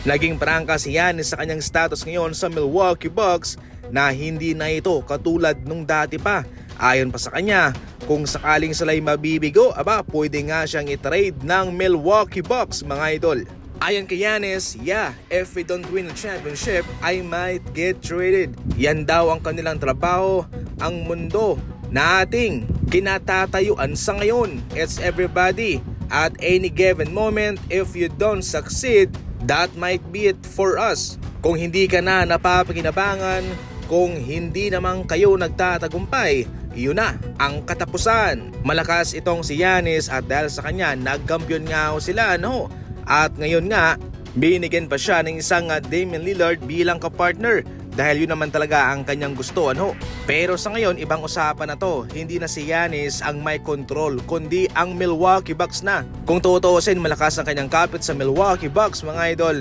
Naging prangka si Giannis sa kanyang status ngayon sa Milwaukee Bucks na hindi na ito katulad nung dati pa. Ayon pa sa kanya, kung sakaling sila'y mabibigo, aba pwede nga siyang itrade ng Milwaukee Bucks mga idol. Ayon kay Giannis, yeah, if we don't win the championship, I might get traded. Yan daw ang kanilang trabaho, ang mundo na ating kinatatayuan sa ngayon. It's everybody. At any given moment, if you don't succeed, that might be it for us. Kung hindi ka na napapakinabangan, kung hindi naman kayo nagtatagumpay, yun na ang katapusan. Malakas itong si Yanis at dahil sa kanya, nagkampiyon nga sila, no? At ngayon nga, binigyan pa siya ng isang uh, Damian Lillard bilang kapartner dahil yun naman talaga ang kanyang gusto ano. Pero sa ngayon, ibang usapan na to. Hindi na si Yanis ang may control, kundi ang Milwaukee Bucks na. Kung tutuusin, malakas ang kanyang kapit sa Milwaukee Bucks mga idol.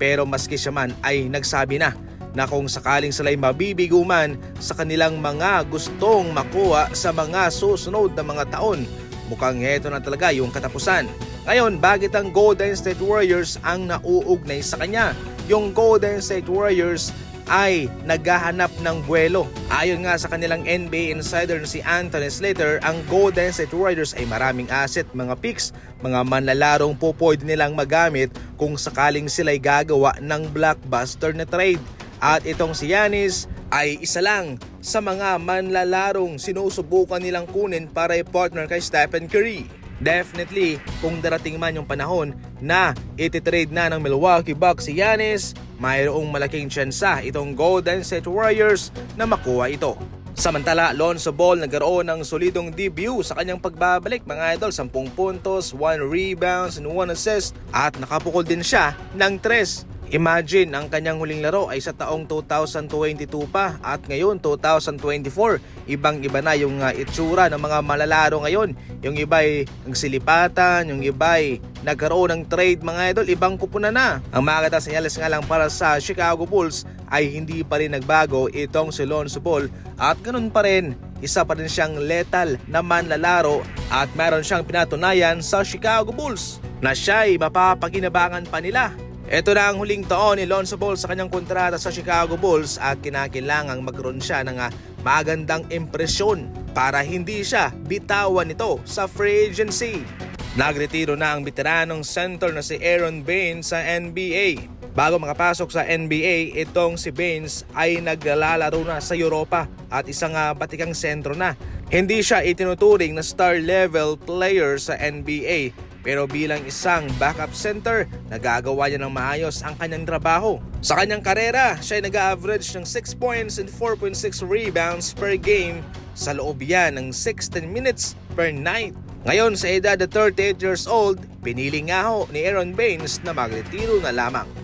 Pero maski siya man ay nagsabi na na kung sakaling sila'y mabibigo man sa kanilang mga gustong makuha sa mga susunod na mga taon, mukhang heto na talaga yung katapusan. Ngayon, bakit ang Golden State Warriors ang nauugnay sa kanya? Yung Golden State Warriors ay naghahanap ng buwelo. Ayon nga sa kanilang NBA insider na si Anthony Slater, ang Golden State Warriors ay maraming asset, mga picks, mga manlalarong po pwede nilang magamit kung sakaling sila'y gagawa ng blockbuster na trade. At itong si Yanis ay isa lang sa mga manlalarong sinusubukan nilang kunin para i-partner kay Stephen Curry. Definitely, kung darating man yung panahon na ititrade na ng Milwaukee Bucks si Giannis, mayroong malaking tsansa itong Golden State Warriors na makuha ito. Samantala, Lonzo Ball nagkaroon ng solidong debut sa kanyang pagbabalik mga idol, 10 puntos, 1 rebounds, and 1 assist at nakapukol din siya ng 3. Imagine, ang kanyang huling laro ay sa taong 2022 pa at ngayon 2024. Ibang-iba na yung uh, itsura ng mga malalaro ngayon. Yung iba ay nagsilipatan, yung iba ay nagkaroon ng trade mga idol, ibang kupuna na. Ang mga senyales nga lang para sa Chicago Bulls ay hindi pa rin nagbago itong si Lonzo Ball at ganun pa rin isa pa rin siyang lethal na manlalaro at meron siyang pinatunayan sa Chicago Bulls na siya'y mapapakinabangan pa nila ito na ang huling taon ni Lonzo Ball sa kanyang kontrata sa Chicago Bulls at kinakailangang magkaroon siya ng ah, magandang impresyon para hindi siya bitawan nito sa free agency. Nagretiro na ang veteranong center na si Aaron Baines sa NBA. Bago makapasok sa NBA, itong si Baines ay naglalaro na sa Europa at isang uh, batikang sentro na. Hindi siya itinuturing na star level player sa NBA pero bilang isang backup center, nagagawa niya ng maayos ang kanyang trabaho. Sa kanyang karera, siya ay nag-average ng 6 points and 4.6 rebounds per game sa loob yan ng 16 minutes per night. Ngayon sa edad na 38 years old, pinili nga ho ni Aaron Baines na magretiro na lamang.